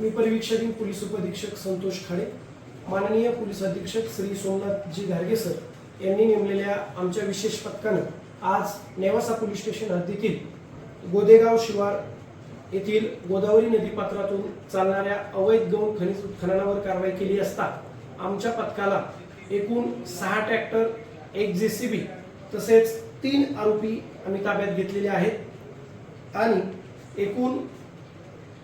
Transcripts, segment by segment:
मी परिवीक्षक पोलीस उपअधीक्षक संतोष खाडे. माननीय पोलीस अधीक्षक श्री सोमनाथजी घारगे सर यांनी नेमलेल्या आमच्या विशेष पथकानं आज नेवासा पोलीस स्टेशन हद्दीतील गोदेगाव शिवार येथील गोदावरी नदीपात्रातून चालणाऱ्या अवैध गौण खनिज उत्खननावर कारवाई केली असता आमच्या पथकाला एकूण सहा ट्रॅक्टर एक झे सी बी तसेच तीन आरोपी आम्ही ताब्यात घेतलेले आहेत. आणि एकूण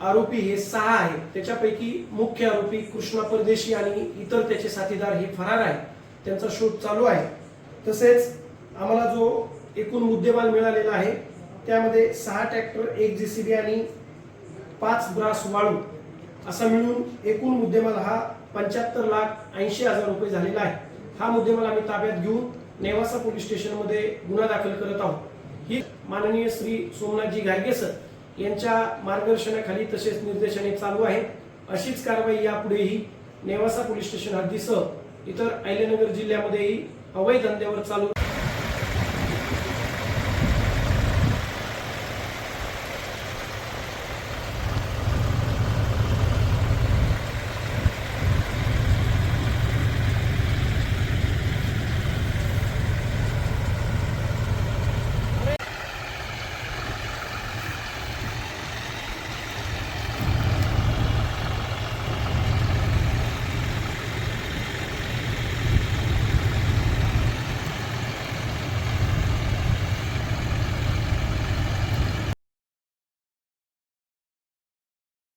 आरोपी हे सहा आहेत. त्याच्यापैकी मुख्य आरोपी कृष्णा परदेशी आणि इतर त्याचे साथीदार हे फरार आहेत. त्यांचा शोध चालू आहे. तसेच आम्हाला जो एकूण मुद्देमाल मिळालेला आहे त्यामध्ये सहा ट्रॅक्टर एक जी सी बी आणि पाच ब्रास वाळू असा मिळून एकूण मुद्देमाल हा पंच्याहत्तर लाख ऐंशी हजार रुपये झालेला आहे. हा मुद्देमाल आम्ही ताब्यात घेऊन नेवासा पोलीस स्टेशनमध्ये गुन्हा दाखल करत आहोत. ही माननीय श्री सोमनाथजी गाडगे सर यांच्या मार्गदर्शनाखाली तसेच निर्देशाने चालू आहे अशीच कारवाई यापुढेही नेवासा पोलीस स्टेशन हद्दीसह इतर अहिल्यानगर जिल्ह्यामध्येही हवाई धंद्यावर चालू